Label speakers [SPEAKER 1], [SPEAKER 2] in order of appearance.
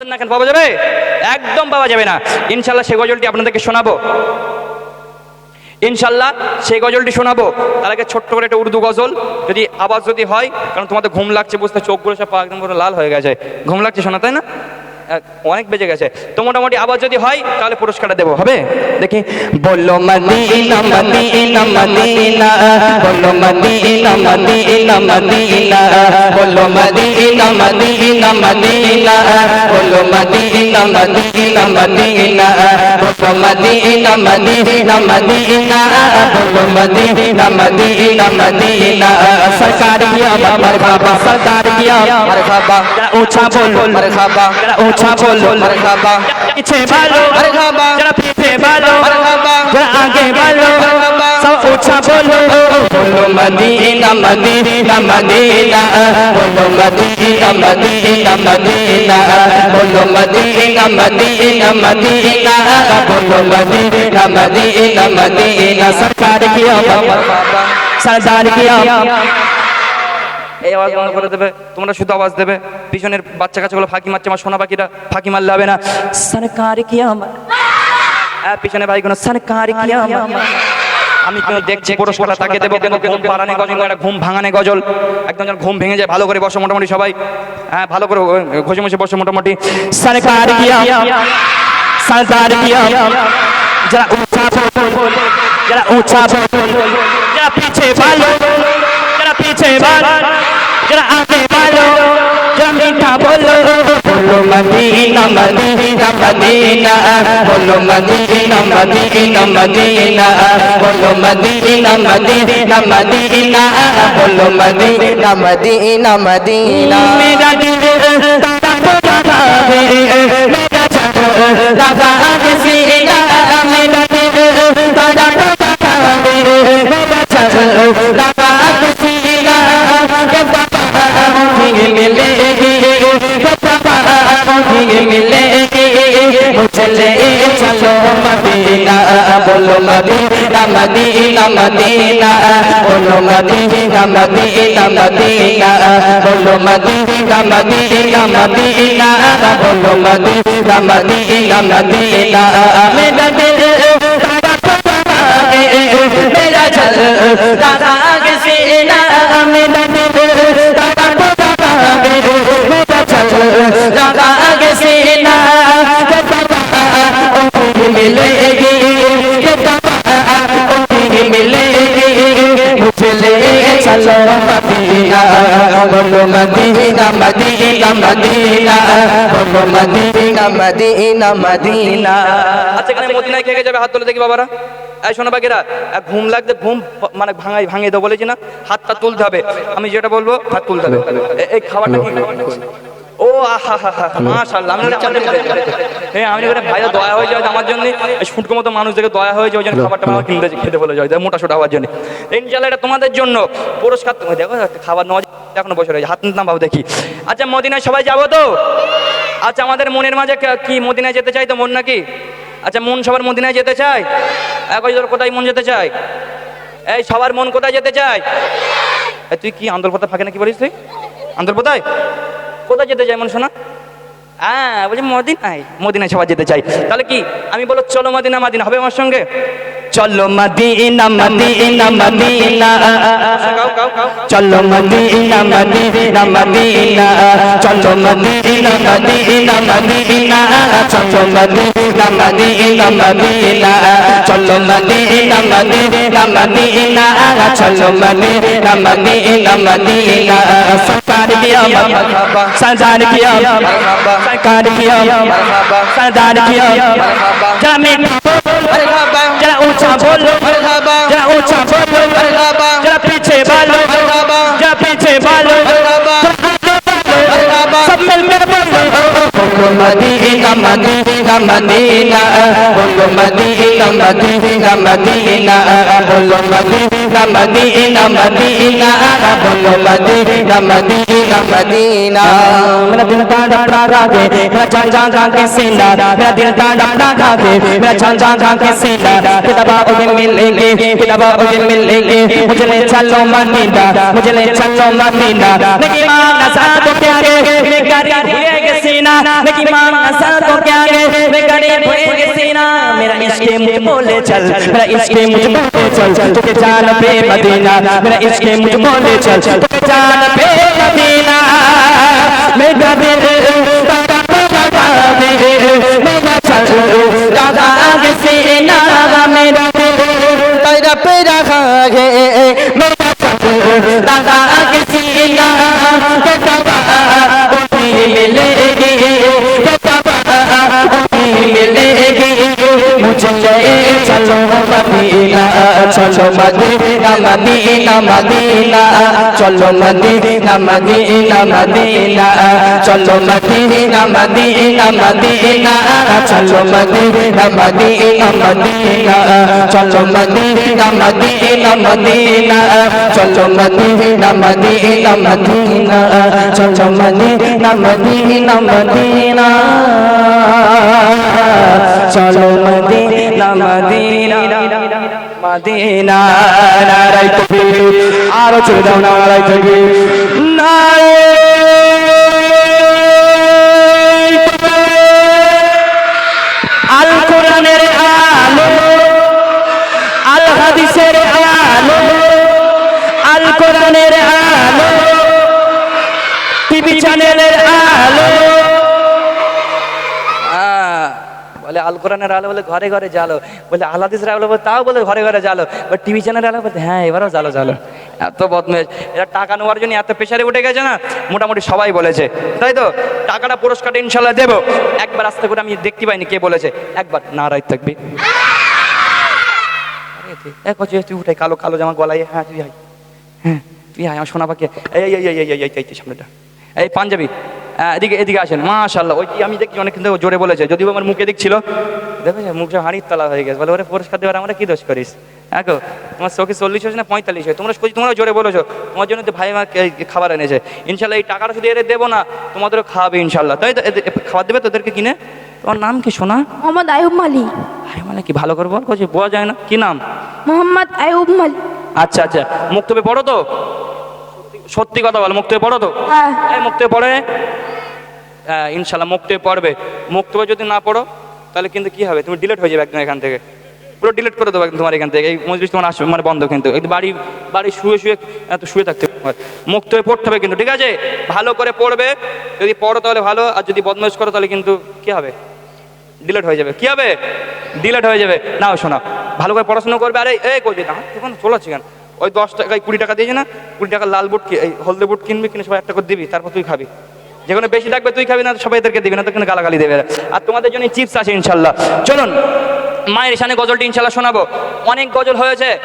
[SPEAKER 1] না কেন, পাওয়া যাবে? একদম পাওয়া যাবে না। ইনশাল্লাহ সেই গজলটি আপনাদেরকে শোনাবো। ইনশাল্লাহ সেই গজলটি শোনাবো। তার আগে ছোট্ট করে একটা উর্দু গজল। যদি আওয়াজ যদি হয়, কারণ তোমাদের ঘুম লাগছে, বুঝতে চোখগুলো সব একদম লাল হয়ে গেছে। ঘুম লাগছে শোনা, তাই না? অনেক বেজে গেছে তো মোটামুটি আওয়াজ যদি হয় তাহলে পুরস্কারটা দেবো হবে দেখি
[SPEAKER 2] বলো মদিনা মদিনা মদিনা বলো মদিনা মদিনা মদিনা বলো মদিনা মদিনা মদিনা বলো মদিনা মদিনা মদিনা বলো মদিনা মদিনা মদিনা বলো মদিনা মদিনা মদিনা सरकार किया मरहबा सरकार किया मरहबा ऊंचा बोल मरहबा ऊंचा ছাগল মারহাবা। পিছে ভালো। মারহাবা। যারা পিছে ভালো। মারহাবা। যারা আগে ভালো। সব উঠা বলো বলো মদিনা মদিনা মদিনা। বলো মদিনা মদিনা মদিনা। বলো মদিনা মদিনা মদিনা। বলো মদিনা সরদার
[SPEAKER 1] এই আওয়াজ বন্ধ করে দেবে তোমরা শুধু আওয়াজ দেবে। পিছনের বাচ্চা কাচ্চাগুলো ফাঁকি মারছে আমার সোনা পাখিরা ফাঁকি মারলে হবে না।
[SPEAKER 2] সরকার কি আমার?
[SPEAKER 1] হ্যাঁ পিছনে ভাই
[SPEAKER 2] কোনো সরকার কি আমার?
[SPEAKER 1] আমি কিন্তু দেখছি পুরস্কারটা তাকে দেবো কেন ঘুম পাড়ানে গজল একটা ঘুম ভাঙানে গজল। একদম যেন ঘুম ভেঙে যায় ভালো করে বসো মোটামুটি সবাই। হ্যাঁ ভালো করে ঘষে মুছে বসো মোটামুটি।
[SPEAKER 2] সরকার সরকার যারা উঁচা যারা উঁচা যারা পিছে ভালো মেবার যারা আগে ভালো জমিটা বলো বলো মদিনা মদিনা মদিনা বলো মদিনা মদিনা মদিনা বলো মদিনা মদিনা মদিনা বলো মদিনা মদিনা মদিনা। মেরা দিল তারা বলা চলে চলো মদিনা, বলো মদিনা মদিনা মদিনা, বলো মদিনা মদিনা মদিনা, বলো মদিনা মদিনা মদিনা, বলো মদিনা মদিনা মদিনা, মেরা দিল তারা তোমারে মেরা চল তারা मिलेगी के बाबा मिलेगी मुझे ले चलो मदीना बोलो मदीना मदीना मदीना बोलो मदीना मदीना मदीना
[SPEAKER 1] আচ্ছা এখানে মদিনায় খেয়ে যাবে হাত তুলে দেখি বাবারা এই শোনো বাকিরা এক ঘুম লাগতে ঘুম প- মানে ভাঙাই ভাঙিয়ে দেবো বলেছি না হাতটা তুলতে হবে আমি যেটা বলবো হাত তুলতে হবে এ- এই খাবারটা কি ও আহা হা হা মাশাআল্লাহ আমি হ্যাঁ আমি দয়া হয়ে যায় আমার জন্য। শুটকো মতো মানুষ দেখে দয়া হয়ে যায় ওই জন্য খাবারটা আমার কিনতে খেতে বলে যায় মোটা সোটা হওয়ার জন্য। ইনশাআল্লাহ এটা তোমাদের জন্য। পুরস্কার তুমি দেখো খাবার নেওয়া এখনও হাত নিতাম দেখি। আচ্ছা মদিনায় সবাই যাব তো? আচ্ছা আমাদের মনের মাঝে কি মদিনায় যেতে চাই তো মন নাকি? আচ্ছা মন সবার মদিনায় যেতে চায়? একই তোর কোথায় মন যেতে চায়? এই সবার মন কোথায় যেতে চায়? তুই কি আন্দোলপথা ফাঁকে নাকি বলিস তুই? আন্দোলপথায়? কোথায় যেতে চাই মন শোনা হ্যাঁ বলছি মদিনায়। মদিনায় সবাই যেতে চাই। তাহলে কি? আমি বলো চলো মদিনা, মাদিনা। হবে আমার সঙ্গে?
[SPEAKER 2] চলো মদিনা মদিনা মদিনা
[SPEAKER 1] গাও গাও গাও
[SPEAKER 2] চলো মদিনা মদিনা মদিনা চলো মদিনা মদিনা মদিনা চলো মদিনা মদিনা মদিনা চলো মদিনা মদিনা মদিনা চলো মদিনা মদিনা মদিনা सरकार किया मरहबा सरदार किया मरहबा सरकार किया मरहबा सरदार किया मरहबा ऊंचा बोलो मरहबा जरा ऊंचा बोलो मरहबा जरा पीछे बोलो मरहबा जरा पीछे बोलो मरहबा सब मिलकर बोलो मदीना मदीना मदीना बोलो मदीना मदीना मदीना बोलो मदीना মদিনা মদিনা বলো মদিনা মদিনা মদিনা মেরা দিল টাটা টাটা দে মেরা চান চান চান কে সিনা মেরা দিল টাটা টাটা দে মেরা চান চান চান কে সিনা কিতাবা ওগে মিলেंगे কিতাবা ওগে मिलेंगे मुझे ले चलो मदीना मुझे ले चलो मदीना नकी मां नसा तो प्यारे मैं गरीब हुए के सीना नकी मां नसा तो प्यारे मैं गरीब हुए के सीना मेरा इश्क मुझे बोले चल मेरा इश्क मुझे बोले चल तुझे जान पे मदीना, मेरा इसके मुझको ले चल। जान पे मदीना मेरा दिल मेरा पे रखा है मेरा राधा किसी ना মদিনা চলো মদিনা মদিনা মদিনা চলো মদিনা মদিনা মদিনা চলো মদিনা মদিনা মদিনা চলো মদিনা মদিনা মদিনা চলো মদিনা মদিনা মদিনা চলো মদিনা মদিনা মদিনা চলো মদিনা মদিনা মদিনা চলো মদিনা মদিনা মদিনা আরও চলে দাও নারাই তকবীর আল কোরআনের আলো
[SPEAKER 1] বলে ঘরে ঘরে জালো বলে আল্লাদিসের আলো বলে তাও বলে ঘরে ঘরে জালো বা টিভি চ্যানেল আলো বলতে হ্যাঁ এবারও জালো জালো এত বদমেশ এরা টাকা নেওয়ার জন্য এত প্রেশারে উঠে গেছে না মোটামুটি সবাই বলেছে তাই তো টাকাটা পুরস্কারটা ইনশাল্লাহ দেবো একবার আস্তে করে আমি দেখতে পাইনি কে বলেছে একবার না রায় থাকবি তুই উঠে কালো কালো জামা গলায় হ্যাঁ তুই হ্যাঁ তুই হাই আমার সোনা পাখি এই এই এই এই এই এই সামনেটা এই পাঞ্জাবি এদিকে এদিকে আসেন। মাশাল্লাহ ওই কি আমি দেখছি অনেক কিন্তু জোরে বলেছে। যদিও আমার মুখে দেখছিল। দেখো মুখটা হাঁড়ির তলা হয়ে গেছে। বলে ওরে পুরস্কার দেওয়ার আমরা কি দোষ করিস? হ্যাঁ গো তোমার চোখে চল্লিশ হয়েছে না পঁয়তাল্লিশ হয় তোমরা তোমরা জোরে বলেছ। তোমার জন্য তো ভাই এই খাবার এনেছে। ইনশাল্লাহ এই টাকাটা শুধু এদের দেবো না তোমাদেরও খাওয়াবে ইনশাল্লাহ তাই তো খাবার দেবে তোদেরকে কিনে? তোমার নাম কি শোনা
[SPEAKER 3] মোহাম্মদ আয়ুব মালি।
[SPEAKER 1] আরে মানে কি ভালো করে বল কচি বোঝা যায় না। কি নাম?
[SPEAKER 3] মোহাম্মদ আয়ুব মালি।
[SPEAKER 1] আচ্ছা আচ্ছা। মুক্তবে পড়ো তো? সত্যি কথা বল মুক্তবে পড়ো তো?
[SPEAKER 3] হ্যাঁ।
[SPEAKER 1] মুক্তবে পড়ে। হ্যাঁ ইনশাল্লাহ মুক্তবে পড়বে। মুক্তবে যদি না পড়ো, তাহলে কিন্তু কি হবে? তুমি ডিলেট হয়ে যাবে একদম এখান থেকে। পুরো ডিলেট করে দেবো তোমার এখান থেকে। এই মজলিস তোমার আসবে মানে বন্ধ কিন্তু। বাড়ি বাড়ি শুয়ে শুয়ে এত শুয়ে থাকতে মুক্ত হয়ে পড়তে হবে কিন্তু, ঠিক আছে? ভালো করে পড়বে। যদি পড়ো তাহলে ভালো, আর যদি বদমাইশ করো তাহলে কিন্তু কি হবে? ডিলেট হয়ে যাবে। কি হবে? ডিলেট হয়ে যাবে। নাও, শোনা। ভালো করে পড়াশোনা করবে। আরে, এই কই না তখন চলাচ্ছে কেন? ওই দশ টাকায় কুড়ি টাকা দিয়েছে না? কুড়ি টাকা লাল বুট এই হলদে বুট কিনবি কিনে সবাই একটা করে দিবি, তারপর তুই খাবি। যেখানে বেশি থাকবে তুই খাবি না তো সবাই এদেরকে দিবি না তো কিন্তু গালাগালি দেবে। আর তোমাদের জন্য চিপস আছে ইনশাল্লাহ। চলুন, মায়ের সামনে গজলটি ইনশাল্লাহ শোনাবো। অনেক গজল হয়েছে।